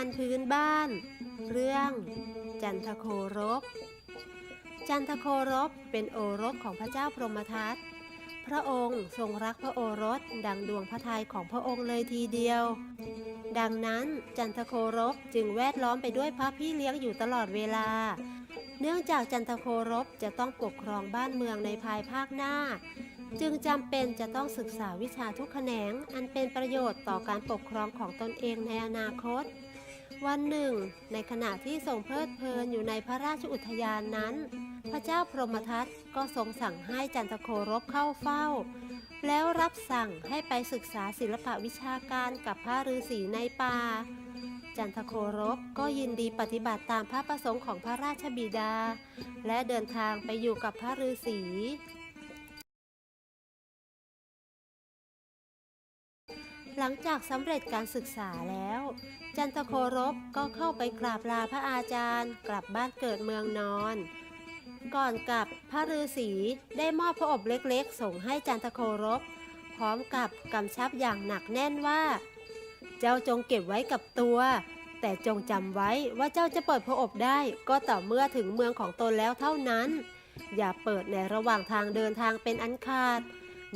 านพื้นบ้าน เรื่อง จันทโครบ จันทโครบเป็นโอรสของพระเจ้าพรหมทัต พระองค์ทรงรักพระโอรสดังดวงพระทัยของพระองค์เลยทีเดียว ดังนั้นจันทโครบจึงแวดล้อมไปด้วยพระพี่เลี้ยงอยู่ตลอดเวลา เนื่องจากจันทโครบจะต้องปกครองบ้านเมืองในภายภาคหน้าจึงจำเป็นจะต้องศึกษาวิชาทุกแขนง อันเป็นประโยชน์ต่อการปกครองของตนเองในอนาคต วันหนึ่ง ในขณะที่ทรงเพลิดเพลินอยู่ในพระราชอุทยานนั้น พระเจ้าพรหมทัตก็ทรงสั่งให้จันทโครบเข้าเฝ้า แล้วรับสั่งให้ไปศึกษาศิลปะวิชาการกับพระฤาษีในป่า จันทโครบก็ยินดีปฏิบัติตามพระประสงค์ของพระราชบิดา และเดินทางไปอยู่กับพระฤาษี งจากสำเร็จการศึกษาแล้ว จันทโครบก็เข้าไปกราบลาพระอาจารย์ กลับบ้านเกิดเมืองนอน ก่อนกลับพระฤาษีได้มอบพระอบเล็กๆ ส่งให้จันทโครบ พร้อมกับกำชับอย่างหนักแน่นว่า เจ้าจงเก็บไว้กับตัว แต่จงจำไว้ว่าเจ้าจะเปิดพระอบได้ ก็ต่อเมื่อถึงเมืองของตนแล้วเท่านั้น อย่าเปิดในระหว่างทางเดินทางเป็นอันขาด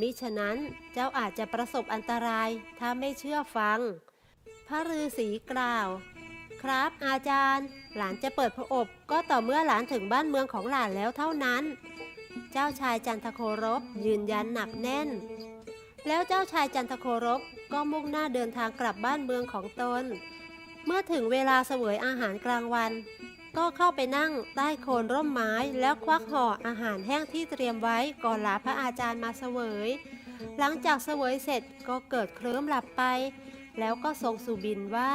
มิฉะนั้นเจ้าอาจจะประสบอันตรายถ้าไม่เชื่อฟัง พระฤาษีกล่าว ครับอาจารย์ หลานจะเปิดพระอบก็ต่อเมื่อหลานถึงบ้านเมืองของหลานแล้วเท่านั้น เจ้าชายจันทโครบยืนยันหนักแน่น แล้วเจ้าชายจันทโครบก็มุ่งหน้าเดินทางกลับบ้านเมืองของตน เมื่อถึงเวลาเสวยอาหารกลางวัน ก็เข้าไปนั่งใต้โคนร่มไม้แล้วควักห่ออาหารแห้งที่เตรียมไว้ก่อนลาพระอาจารย์มาเสวย หลังจากเสวยเสร็จก็เกิดเคลิ้มหลับไป แล้วก็ทรงสุบินว่า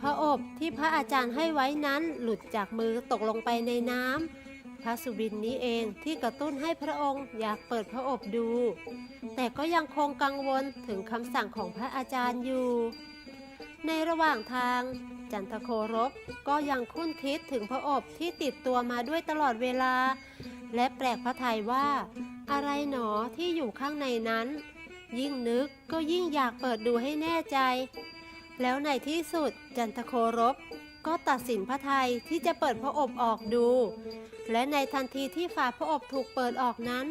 พระอบที่พระอาจารย์ให้ไว้นั้นหลุดจากมือตกลงไปในน้ำพระสุบินนี้เองที่กระตุ้นให้พระองค์อยากเปิดพระอบดู แต่ก็ยังคงกังวลถึงคำสั่งของพระอาจารย์อยู่ ในระหว่างทาง จันทโครบก็ยังคุ้นคิดถึงพระอบที่ติดตัวมาด้วยตลอดเวลา และแปลกพระทัยว่า อะไรหนอที่อยู่ข้างในนั้น ยิ่งนึกก็ยิ่งอยากเปิดดูให้แน่ใจ แล้วในที่สุดจันทโครบก็ตัดสินพระทัยที่จะเปิดพระอบออกดู และในทันทีที่ฝาพระอบถูกเปิดออกนั้น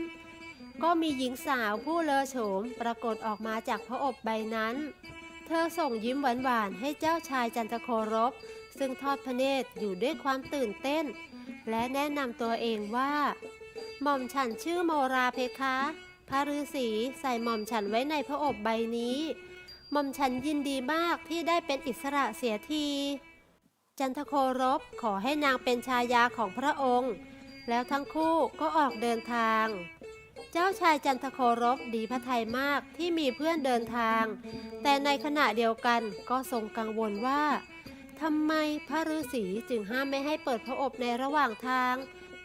ก็มีหญิงสาวผู้เลอโฉมปรากฏออกมาจากพระอบใบนั้น เธอส่งยิ้มหวานๆให้เจ้าชายจันทโครบ ซึ่งทอดพระเนตรอยู่ด้วยความตื่นเต้น และแนะนำตัวเองว่า หม่อมฉันชื่อโมราเพคะ พระฤาษีใส่หม่อมฉันไว้ในพระอบใบนี้ หม่อมฉันยินดีมากที่ได้เป็นอิสระเสียที จันทโครบขอให้นางเป็นชายาของพระองค์ แล้วทั้งคู่ก็ออกเดินทาง จ้าชายจันทโครบดีพระทัยมากที่มีเพื่อนเดินทาง แต่ในขณะเดียวกันก็ทรงกังวลว่าทำไมพระฤาษีจึงห้ามไม่ให้เปิดพระอบในระหว่างทาง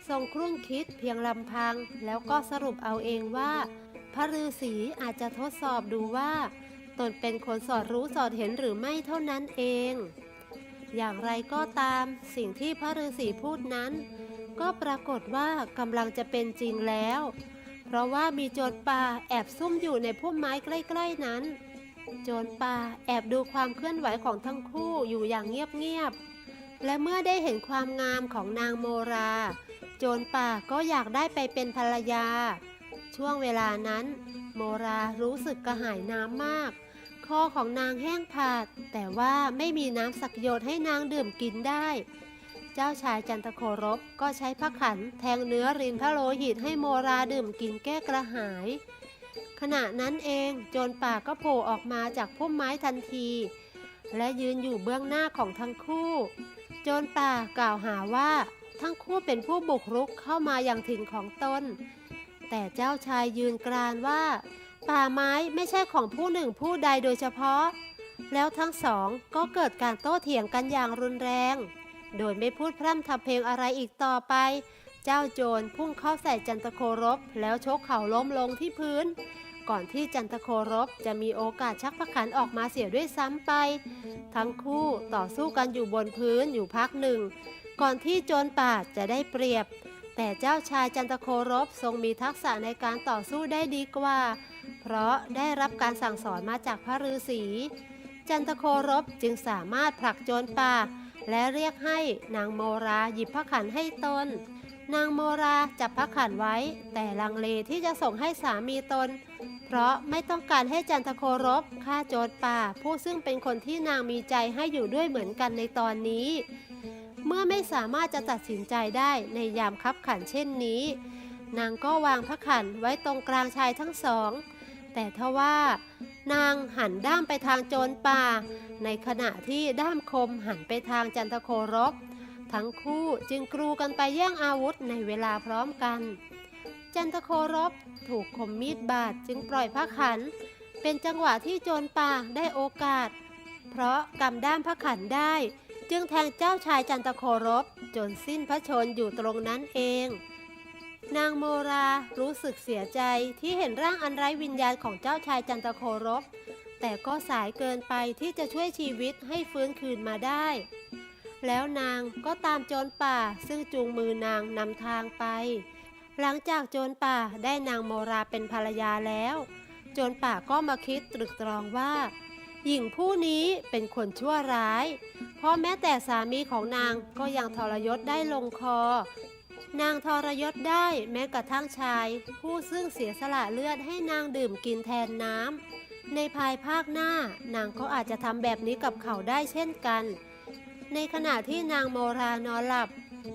ทรงครุ่นคิดเพียงลำพัง แล้วก็สรุปเอาเองว่า พระฤาษีอาจจะทดสอบดูว่า ตนเป็นคนสอดรู้สอดเห็นหรือไม่เท่านั้นเอง อย่างไรก็ตามสิ่งที่พระฤาษีพูดนั้น ก็ปรากฏว่ากำลังจะเป็นจริงแล้ว ราะว่ามีโจรป่าแอบซุ่มอยู่ในพุ่มไม้ใกล้ๆนั้น โจรป่าแอบดูความเคลื่อนไหวของทั้งคู่อยู่อย่างเงียบๆ และเมื่อได้เห็นความงามของนางโมรา โจรป่าก็อยากได้ไปเป็นภรรยา ช่วงเวลานั้น โมรารู้สึกกระหายน้ำมาก คอของนางแห้งผาด แต่ว่าไม่มีน้ำสักหยดให้นางดื่มกินได้ เจ้าชายจันทโครบก็ใช้พระขันแทงเนื้อรินพระโลหิตให้โมราดื่มกินแก้กระหาย ขณะนั้นเองโจรป่าก็โผล่ออกมาจากพุ่มไม้ทันที และยืนอยู่เบื้องหน้าของทั้งคู่ โจรป่ากล่าวหาว่าทั้งคู่เป็นผู้บุกรุกเข้ามาอย่างถิ่นของตน แต่เจ้าชายยืนกรานว่า ป่าไม้ไม่ใช่ของผู้หนึ่งผู้ใดโดยเฉพาะ แล้วทั้งสองก็เกิดการโต้เถียงกันอย่างรุนแรง โดยไม่พูดพร่ำทำเพลงอะไรอีกต่อไป เจ้าโจรพุ่งเข้าใส่จันทโครบแล้วชกเข่าล้มลงที่พื้น ก่อนที่จันทโครบจะมีโอกาสชักพระขันออกมาเสียด้วยซ้ำไป ทั้งคู่ต่อสู้กันอยู่บนพื้นอยู่พักหนึ่ง ก่อนที่โจรป่าจะได้เปรียบ แต่เจ้าชายจันทโครบทรงมีทักษะในการต่อสู้ได้ดีกว่า เพราะได้รับการสั่งสอนมาจากพระฤาษีจันทโครบจึงสามารถผลักโจรป่า และเรียกให้นางโมราหยิบพระขันให้ตน นางโมราจับพระขันไว้ แต่ลังเลที่จะส่งให้สามีตน เพราะไม่ต้องการให้จันทโครบฆ่าโจรป่า ผู้ซึ่งเป็นคนที่นางมีใจให้อยู่ด้วยเหมือนกันในตอนนี้ เมื่อไม่สามารถจะตัดสินใจได้ในยามคับขันเช่นนี้ นางก็วางพระขันไว้ตรงกลางชายทั้งสอง แต่ทว่า นางหันด้ามไปทางโจรป่า ในขณะที่ด้ามคมหันไปทางจันทโครบ ทั้งคู่จึงกรูกันไปแย่งอาวุธในเวลาพร้อมกัน จันทโครบถูกคมมีดบาดจึงปล่อยพระขัน เป็นจังหวะที่โจรป่าได้โอกาส เพราะกำด้ามพระขันได้ จึงแทงเจ้าชายจันทโครบ จนสิ้นพระชนอยู่ตรงนั้นเอง นางโมรารู้สึกเสียใจที่เห็นร่างอันไร้วิญญาณของเจ้าชายจันทโครบ แต่ก็สายเกินไปที่จะช่วยชีวิตให้ฟื้นคืนมาได้ แล้วนางก็ตามโจรป่าซึ่งจูงมือนางนำทางไป หลังจากโจรป่าได้นางโมราเป็นภรรยาแล้ว โจรป่าก็มาคิดตรึกตรองว่า หญิงผู้นี้เป็นคนชั่วร้าย เพราะแม้แต่สามีของนางก็ยังทรยศได้ลงคอ นางทรยศได้แม้กระทั่งชาย ผู้ซึ่งเสียสละเลือดให้นางดื่มกินแทนน้ำในภายภาคหน้า นางก็อาจจะทำแบบนี้กับเขาได้เช่นกัน ในขณะที่นางโมรานอนหลับ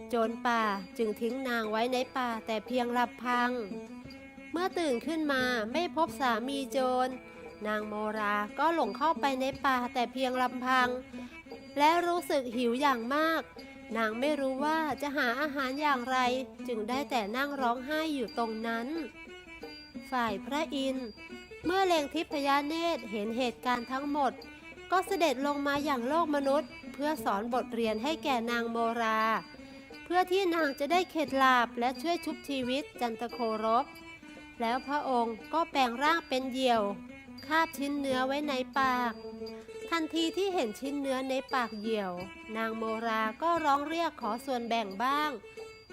โจรป่าจึงทิ้งนางไว้ในป่าแต่เพียงหลับพัง เมื่อตื่นขึ้นมาไม่พบสามีโจร นางโมราก็หลงเข้าไปในป่าแต่เพียงลำพัง และรู้สึกหิวอย่างมาก นางไม่รู้ว่าจะหาอาหารอย่างไร จึงได้แต่นั่งร้องไห้อยู่ตรงนั้น ฝ่ายพระอินทร์เมื่อเลงทิพยาเนตรเห็นเหตุการณ์ทั้งหมด ก็เสด็จลงมาอย่างโลกมนุษย์ เพื่อสอนบทเรียนให้แก่นางโมรา เพื่อที่นางจะได้เข็ดหลาบและช่วยชุบชีวิตจันทโครบ แล้วพระองค์ก็แปลงร่างเป็นเหยี่ยว คาบชิ้นเนื้อไว้ในปาก ทันทีที่เห็นชิ้นเนื้อในปากเหยี่ยว นางโมราก็ร้องเรียกขอส่วนแบ่งบ้าง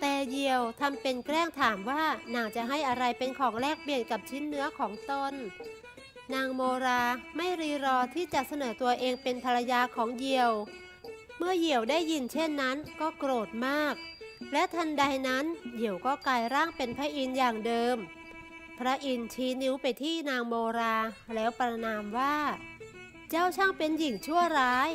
แต่เหยี่ยวทำเป็นแกล้งถามว่านางจะให้อะไรเป็นของแลกเปลี่ยนกับชิ้นเนื้อของตน นางโมราไม่รีรอที่จะเสนอตัวเองเป็นภรรยาของเหยี่ยว เมื่อเหยี่ยวได้ยินเช่นนั้นก็โกรธมาก และทันใดนั้นเหยี่ยวก็กลายร่างเป็นพระอินทร์อย่างเดิม พระอินทร์ชี้นิ้วไปที่นางโมราแล้วประนามว่า เจ้าช่างเป็นหญิงชั่วร้าย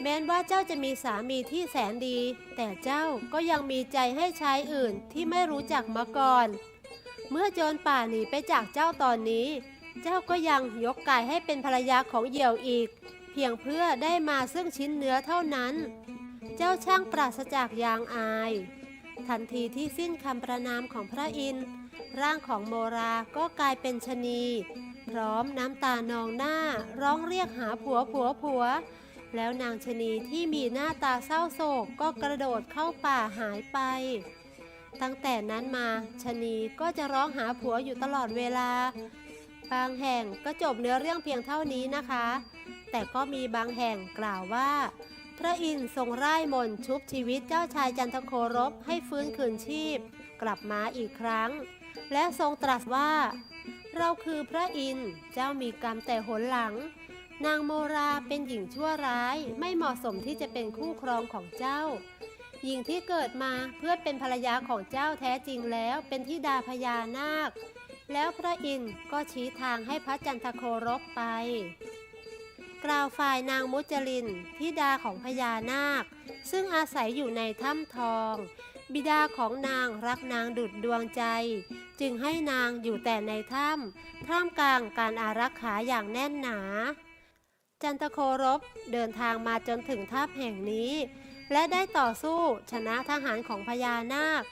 แม้นว่าเจ้าจะมีสามีที่แสนดี แต่เจ้าก็ยังมีใจให้ชายอื่นที่ไม่รู้จักมาก่อน เมื่อโจรป่าหนีไปจากเจ้าตอนนี้ เจ้าก็ยังยกกายให้เป็นภรรยาของเหยี่ยวอีก เพียงเพื่อได้มาซึ่งชิ้นเนื้อเท่านั้น เจ้าช่างปราศจากยางอาย ทันทีที่สิ้นคำประนามของพระอินทร์ร่างของโมราก็กลายเป็นชะนี พร้อมน้ำตานองหน้า ร้องเรียกหาผัวผัวผัว แล้วนางชะนีที่มีหน้าตาเศร้าโศกก็กระโดดเข้าป่าหายไป ตั้งแต่นั้นมาชะนีก็จะร้องหาผัวอยู่ตลอดเวลา บางแห่งก็จบเนื้อเรื่องเพียงเท่านี้นะคะ แต่ก็มีบางแห่งกล่าวว่า พระอินทร์ทรงร่ายมนต์ชุบชีวิตเจ้าชายจันทโครบให้ฟื้นคืนชีพ กลับมาอีกครั้ง และทรงตรัสว่า เราคือพระอินทร์เจ้ามีกรรมแต่หนหลัง นางโมราเป็นหญิงชั่วร้ายไม่เหมาะสมที่จะเป็นคู่ครองของเจ้า หญิงที่เกิดมาเพื่อเป็นภรรยาของเจ้าแท้จริงแล้วเป็นธิดาพญานาค แล้วพระอินทร์ก็ชี้ทางให้พระจันทโครบไป กล่าวฝ่ายนางมุจลินธิดาของพญานาค ซึ่งอาศัยอยู่ในถ้ำทอง บิดาของนางรักนางดุดดวงใจ จึงให้นางอยู่แต่ในถ้ำท่ามกลางการอารักขาอย่างแน่นหนา จันทโครบเดินทางมาจนถึงถ้ำแห่งนี้ และได้ต่อสู้ชนะทหารของพญานาค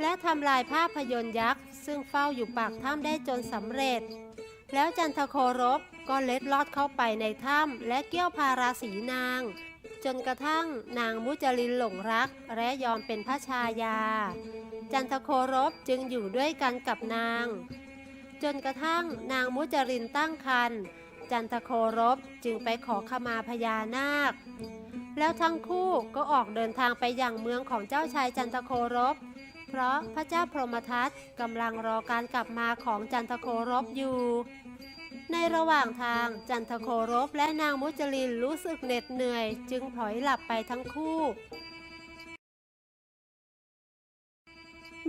และทำลายภาพยนตร์ยักษ์ ซึ่งเฝ้าอยู่ปากถ้ำได้จนสำเร็จ แล้วจันทโครบก็เล็ดลอดเข้าไปในถ้ำและเกี้ยวพาราสีนาง จนกระทั่งนางมุจลินหลงรักและยอมเป็นพระชายา จันทโครบจึงอยู่ด้วยกันกับนาง จนกระทั่งนางมุจรินตั้งครรภ์จันทโครบจึงไปขอขมาพญานาค แล้วทั้งคู่ก็ออกเดินทางไปยังเมืองของเจ้าชายจันทโครบ เพราะพระเจ้าพรหมทัตกำลังรอการกลับมาของจันทโครบอยู่ ในระหว่างทางจันทโครบและนางมุจลินรู้สึกเหน็ดเหนื่อย จึงพลอยหลับไปทั้งคู่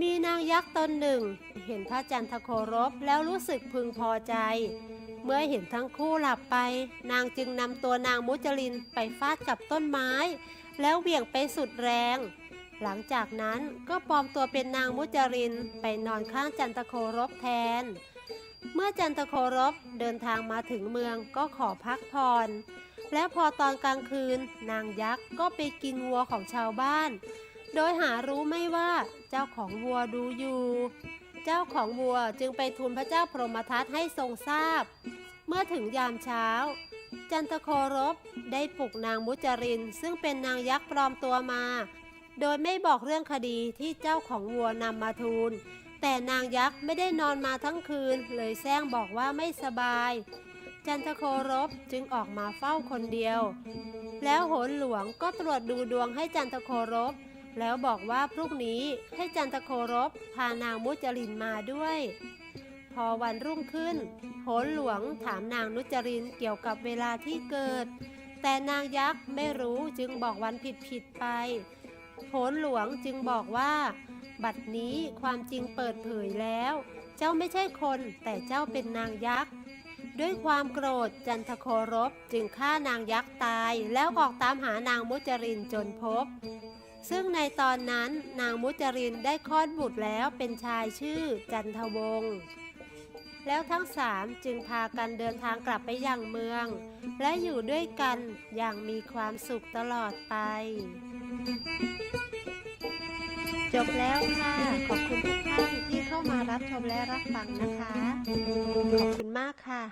มีนางยักษ์ตนหนึ่ง เห็นพระจันทโครบแล้วรู้สึกพึงพอใจ เมื่อเห็นทั้งคู่หลับไป นางจึงนำตัวนางมุจลินไปฟาดกับต้นไม้ แล้วเหวี่ยงไปสุดแรง หลังจากนั้นก็ปลอมตัวเป็นนางมุจรินไปนอนข้างจันทโครบแทน เมื่อจันทโครบเดินทางมาถึงเมืองก็ขอพักผ่อนและพอตอนกลางคืน นางยักษ์ก็ไปกินวัวของชาวบ้าน โดยหารู้ไม่ว่าเจ้าของวัวดูอยู่ เจ้าของวัวจึงไปทูลพระเจ้าพรหมทัตให้ทรงทราบ เมื่อถึงยามเช้า จันทโครบได้ปลุกนางมุจริน ซึ่งเป็นนางยักษ์ปลอมตัวมา โดยไม่บอกเรื่องคดีที่เจ้าของวัวนำมาทูล แต่นางยักษ์ไม่ได้นอนมาทั้งคืน เลยแซงบอกว่าไม่สบาย จันทโครบจึงออกมาเฝ้าคนเดียว แล้วโหนหลวงก็ตรวจดูดวงให้จันทโครบ แล้วบอกว่าพรุ่งนี้ให้จันทโครบพานางมุจลินมาด้วย พอวันรุ่งขึ้น โหนหลวงถามนางนุจรินเกี่ยวกับเวลาที่เกิด แต่นางยักษ์ไม่รู้จึงบอกวันผิดผิดไป โหนหลวงจึงบอกว่า บัดนี้ความจริงเปิดเผยแล้ว เจ้าไม่ใช่คนแต่เจ้าเป็นนางยักษ์ ด้วยความโกรธจันทโครบจึงฆ่านางยักษ์ตายแล้วออกตามหานางมุจรินจนพบ ซึ่งในตอนนั้นนางมุจรินได้คลอดบุตรแล้วเป็นชายชื่อจันทวงศ์แล้วทั้งสามจึงพากันเดินทางกลับไปยังเมือง และอยู่ด้วยกันอย่างมีความสุขตลอดไป จบแล้วค่ะ ขอบคุณทุกท่านที่เข้ามารับชมและรับฟังนะคะ ขอบคุณมากค่ะ